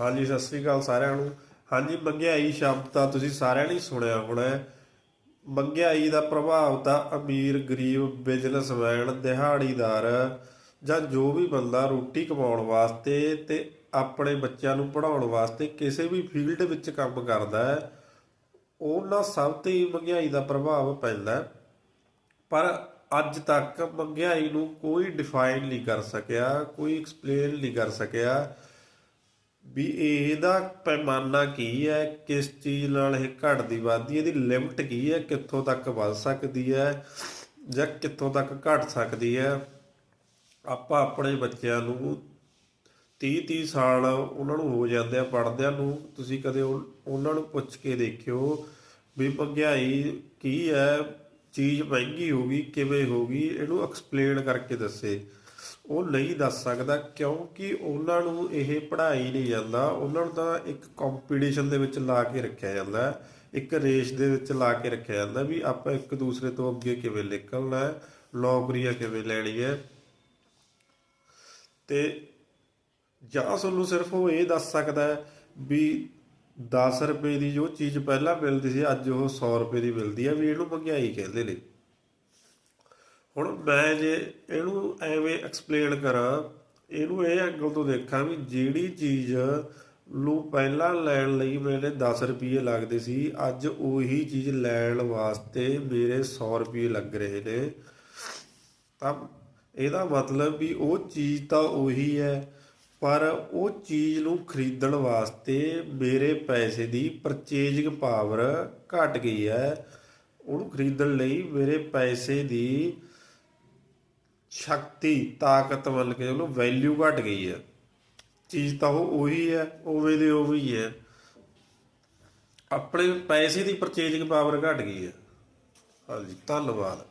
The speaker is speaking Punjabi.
ਹਾਂਜੀ, ਸਤਿ ਸ੍ਰੀ ਅਕਾਲ ਸਾਰਿਆਂ ਨੂੰ। ਹਾਂਜੀ ਮਹਿੰਗਾਈ ਸ਼ਬਦ ਤਾਂ ਤੁਸੀਂ ਸਾਰਿਆਂ ਨੇ ਸੁਣਿਆ ਹੋਣਾ ਹੈ। ਮਹਿੰਗਾਈ ਦਾ ਪ੍ਰਭਾਵ ਤਾਂ ਅਮੀਰ, ਗਰੀਬ, ਬਿਜ਼ਨਸਮੈਨ, ਦਿਹਾੜੀਦਾਰ ਜਾਂ ਜੋ ਵੀ ਬੰਦਾ ਰੋਟੀ ਕਮਾਉਣ ਵਾਸਤੇ ਤੇ ਆਪਣੇ ਬੱਚਿਆਂ ਨੂੰ ਪੜ੍ਹਾਉਣ ਵਾਸਤੇ ਕਿਸੇ ਵੀ ਫੀਲਡ ਵਿੱਚ ਕੰਮ ਕਰਦਾ ਹੈ, ਉਹਨਾਂ ਸਭ ਤੇ ਹੀ ਮਹਿੰਗਾਈ ਦਾ ਪ੍ਰਭਾਵ ਪੈਂਦਾ ਪਰ ਅੱਜ ਤੱਕ ਮਹਿੰਗਾਈ ਨੂੰ ਕੋਈ ਡਿਫਾਈਨ ਨਹੀਂ ਕਰ ਸਕਿਆ, ਕੋਈ ਐਕਸਪਲੇਨ ਨਹੀਂ ਕਰ ਸਕਿਆ। ਵੀ ਇਹਦਾ ਪੈਮਾਨਾ ਕੀ ਹੈ, ਕਿਸ ਚੀਜ਼ ਨਾਲ ਇਹ ਘਟਦੀ ਵੱਧਦੀ ਇਹਦੀ ਲਿਮਟ ਕੀ ਹੈ, ਕਿੱਥੋਂ ਤੱਕ ਵੱਧ ਸਕਦੀ ਹੈ ਜਾਂ ਕਿੱਥੋਂ ਤੱਕ ਘਟ ਸਕਦੀ ਹੈ। ਆਪਾਂ ਆਪਣੇ ਬੱਚਿਆਂ ਨੂੰ 30 30 ਸਾਲ ਉਹਨਾਂ ਨੂੰ ਹੋ ਜਾਂਦੇ ਆ ਪੜ੍ਹਦਿਆਂ ਨੂੰ ਤੁਸੀਂ ਕਦੇ ਉਹ- ਉਹਨਾਂ ਨੂੰ ਪੁੱਛ ਕੇ ਦੇਖਿਓ ਵੀ ਮਹਿੰਗਾਈ ਕੀ ਹੈ, ਚੀਜ਼ ਮਹਿੰਗੀ ਹੋ ਗਈ, ਕਿਵੇਂ ਹੋ ਗਈ, ਇਹਨੂੰ ਐਕਸਪਲੇਨ ਕਰਕੇ ਦੱਸੇ। ਉਹ ਨਹੀਂ ਦੱਸ ਸਕਦਾ ਕਿਉਂਕਿ ਉਹਨਾਂ ਨੂੰ ਇਹ ਪੜ੍ਹਾਈ ਨਹੀਂ ਜਾਂਦਾ। ਉਹਨਾਂ ਨੂੰ ਤਾਂ ਇੱਕ ਕੰਪੀਟੀਸ਼ਨ ਦੇ ਵਿੱਚ ਲਾ ਕੇ ਰੱਖਿਆ ਜਾਂਦਾ। ਇੱਕ ਰੇਸ ਦੇ ਵਿੱਚ ਲਾ ਕੇ ਰੱਖਿਆ ਜਾਂਦਾ ਵੀ ਆਪਾਂ ਇੱਕ ਦੂਸਰੇ ਤੋਂ ਅੱਗੇ ਕਿਵੇਂ ਨਿਕਲਣਾ ਹੈ, ਨੌਕਰੀਆਂ ਕਿਵੇਂ ਲੈਣੀ ਹੈ। ਤੇ ਜਾਂ ਤੁਹਾਨੂੰ ਸਿਰਫ ਉਹ ਇਹ ਦੱਸ ਸਕਦਾ ਹੈ ਵੀ 10 ਰੁਪਏ ਦੀ ਜੋ ਚੀਜ਼ ਪਹਿਲਾਂ ਮਿਲਦੀ ਸੀ, ਅੱਜ ਉਹ 100 ਰੁਪਏ ਦੀ ਮਿਲਦੀ ਹੈ ਵੀ ਇਹਨੂੰ ਮਹਿੰਗਾਈ ਕਹਿੰਦੇ ਨੇ। ਹੁਣ ਮੈਂ ਜੇ ਇਹਨੂੰ ਐਵੇਂ ਐਕਸਪਲੇਨ ਕਰਾਂ, ਇਹਨੂੰ ਇਹ ਐਂਗਲ ਤੋਂ ਦੇਖਾਂ ਵੀ ਜਿਹੜੀ ਚੀਜ਼ ਨੂੰ ਪਹਿਲਾਂ ਲੈਣ ਲਈ ਮੇਰੇ 10 ਰੁਪਏ ਲੱਗਦੇ ਸੀ, ਅੱਜ ਉਹੀ ਚੀਜ਼ ਲੈਣ ਵਾਸਤੇ ਮੇਰੇ 100 ਰੁਪਏ ਲੱਗ ਰਹੇ ਨੇ। ਤਾਂ ਇਹਦਾ ਮਤਲਬ ਵੀ ਉਹ ਚੀਜ਼ ਤਾਂ ਉਹੀ ਹੈ, ਪਰ ਉਹ ਚੀਜ਼ ਨੂੰ ਖਰੀਦਣ ਵਾਸਤੇ ਮੇਰੇ ਪੈਸੇ ਦੀ ਪਰਚੇਜਿੰਗ ਪਾਵਰ ਘਟ ਗਈ ਹੈ। ਉਹਨੂੰ ਖਰੀਦਣ ਲਈ ਮੇਰੇ ਪੈਸੇ ਦੀ ਸ਼ਕਤੀ, ਤਾਕਤ ਮੰਨ ਕੇ ਉਹਨੂੰ ਵੈਲਿਊ ਘਟ ਗਈ ਹੈ। ਚੀਜ਼ ਤਾਂ ਉਹ ਉਹੀ ਹੈ, ਉਵੇਂ ਦੇ ਉਵੇਂ ਹੀ ਹੈ। ਆਪਣੇ ਪੈਸੇ ਦੀ ਪਰਚੇਜਿੰਗ ਪਾਵਰ ਘਟ ਗਈ ਹੈ। ਹਾਂਜੀ, ਧੰਨਵਾਦ।